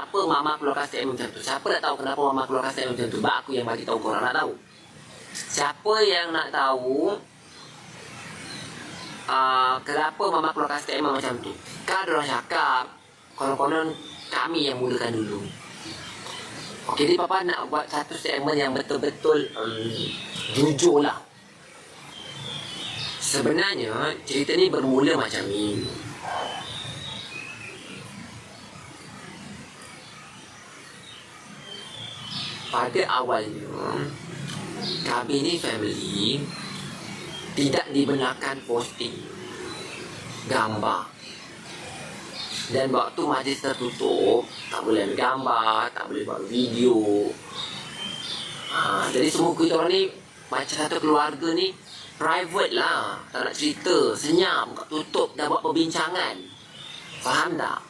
Apa mama keluarkan statement macam tu? Siapa nak tahu kenapa mama keluarkan statement macam tu? Bak aku yang bagi tahu korang nak tahu. Siapa yang nak tahu uh, kenapa mama keluarkan statement macam tu? Kan ada orang cakap konon-konon kami yang mulakan dulu. Okey, jadi papa nak buat satu statement yang betul-betul um, jujur lah. Sebenarnya cerita ni bermula macam ni. Pada awalnya kami ni family tidak dibenarkan posting gambar. Dan waktu majlis tertutup tak boleh ambil gambar tak boleh buat video. Ha, jadi semua kita orang ni macam satu keluarga ni private lah. Tak nak cerita senyap tutup dah buat perbincangan. Faham tak?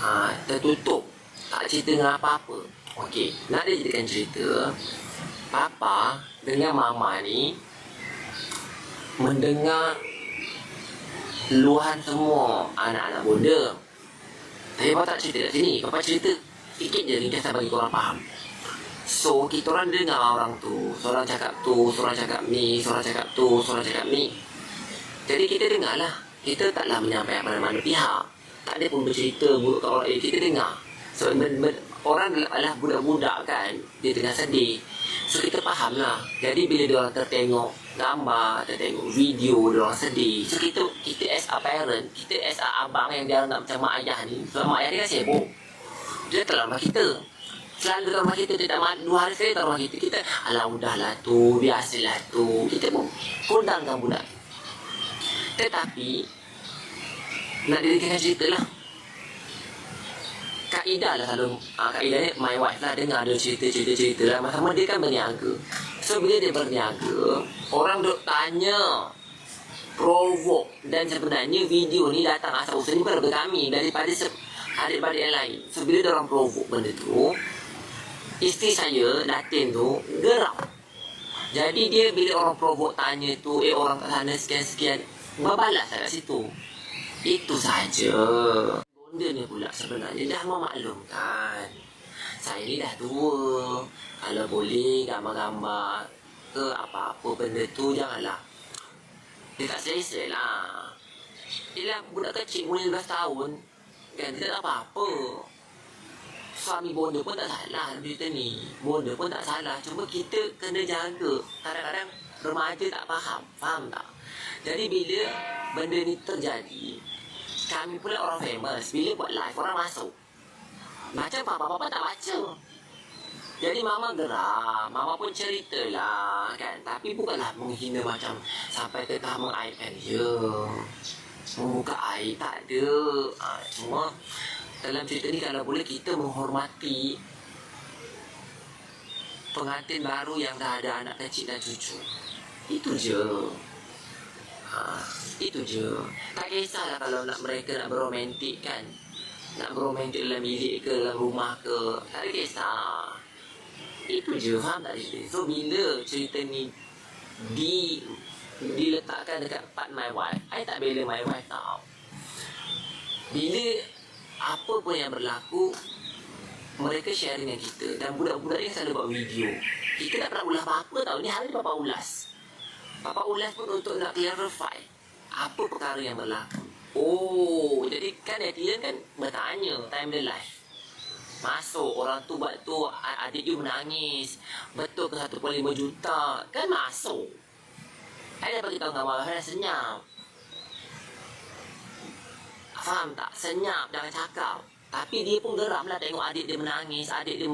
Ha, tertutup. Tak cerita dengan apa-apa Okey, nak dia jadikan cerita. Papa dengan Mama ni Mendengar Luahan semua anak-anak bonda Tapi Papa tak cerita kat sini. Papa cerita sikit je ringkasan bagi korang faham. So, kita orang dengar orang tu. Seorang cakap tu, seorang cakap ni Seorang cakap tu, seorang cakap ni. Jadi kita dengar lah Kita taklah menyampaikan mana-mana pihak. Tak ada pun bercerita buruk orang. Lain Kita dengar. So, orang adalah budak-budak kan? Dia tengah sedih. So kita faham lah. Jadi bila dia orang tertengok gambar tertengok video dia orang sedih. So kita kita as a parent kita as a abang yang dia nak macam mak ayah ni sebab mak ayah dia kan sibuk. Dia rumah kita. Selalu dalam rumah kita tidak mak dua hari sekali dalam rumah kita. Kita alah udahlah tu biasalah tu. Kita pun kundangkan budak. Tetapi nak dirikan cerita lah Kak Ida lah selalu uh, Kak Ida ni my wife lah Dengar dia cerita-cerita-cerita lah. Sama dia kan berniaga. So bila dia berniaga Orang duk tanya Provoke. Dan sebenarnya video ni datang asal usul ni Daripada kami Daripada adik-adik yang lain. So bila orang provoke benda tu Isteri saya Datin tu Gerak. Jadi dia bila orang provoke tanya tu Eh orang kat sana sekian-sekian Berbalas lah kat situ. Itu saja. Benda ni pula sebenarnya. Dah memaklumkan. Saya ni dah tua. Kalau boleh gambar-gambar ke apa-apa benda tu janganlah. Dia tak selesa lah. Yelah budak kecil umur 15 tahun. Kan dia tak apa-apa Suami bonda pun tak salah cerita ni. Bonda pun tak salah. Cuma kita kena jaga. Kadang-kadang remaja tak faham. Faham tak? Jadi bila benda ni terjadi kami pula orang famous. Bila buat live orang masuk. Macam papa-papa tak baca. Jadi mama geram. Mama pun cerita lah kan? Tapi bukanlah menghina macam Sampai tetap mengaibkan dia Membuka air tak ada. Ha, Cuma Dalam cerita ni kalau boleh kita menghormati Pengantin baru yang dah ada anak kecil dan cucu. Itu je Ha, itu je. Tak kisahlah kalau nak mereka nak beromantik kan. Nak beromantik dalam bilik ke dalam rumah ke. Tak kisah. Itu je. Faham tak cerita? So bila cerita ni di diletakkan dekat part my wife. I tak bela my wife tau. Bila apa pun yang berlaku mereka share dengan kita dan budak-budak ni selalu buat video. Kita tak pernah ulas apa-apa tau. Ni hari ni Papa ulas. Papa ulas pun untuk nak clarify apa perkara yang berlaku. Oh, jadi kan netizen kan bertanya time the live. Masuk orang tu buat tu adik you menangis. Betul ke 1.5 juta? Kan masuk. Saya bagi tahu gambar saya senyap. Faham tak? Senyap jangan cakap. Tapi dia pun geram lah tengok adik dia menangis, adik dia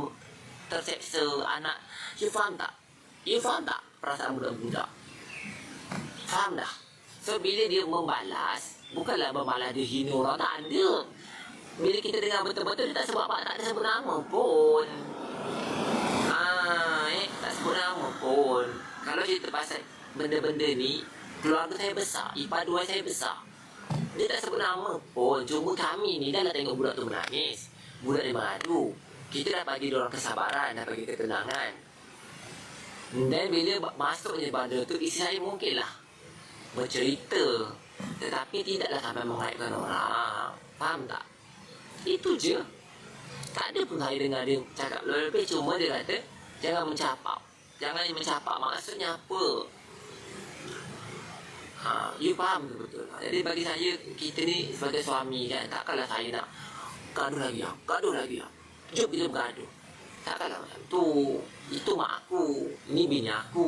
terseksa, anak. You faham tak? You faham tak perasaan budak-budak? Faham dah? So bila dia membalas Bukanlah membalas dia hina orang Tak ada. Bila kita dengar betul-betul Dia tak sebut apa Tak ada sebut nama pun. Ah, eh, Tak sebut nama pun. Kalau cerita pasal Benda-benda ni Keluarga saya besar Ipar dua saya besar Dia tak sebut nama pun. Cuma kami ni Dah lah tengok budak tu menangis Budak dia mengadu Kita dah bagi orang kesabaran Dah bagi ketenangan Dan bila masuknya bandar tu Isi saya mungkin lah bercerita tetapi tidaklah sampai mengaibkan orang faham tak itu je Tak ada pun saya dengar dia cakap lebih cuma dia kata jangan mencapak. Jangan mencapak maksudnya apa? Ha, you faham tu betul. Jadi bagi saya kita ni sebagai suami kan takkanlah saya nak gaduh lagi ya. Gaduh lagi ya. Jom kita bergaduh. Takkanlah macam tu. Itu mak aku, ini bini aku.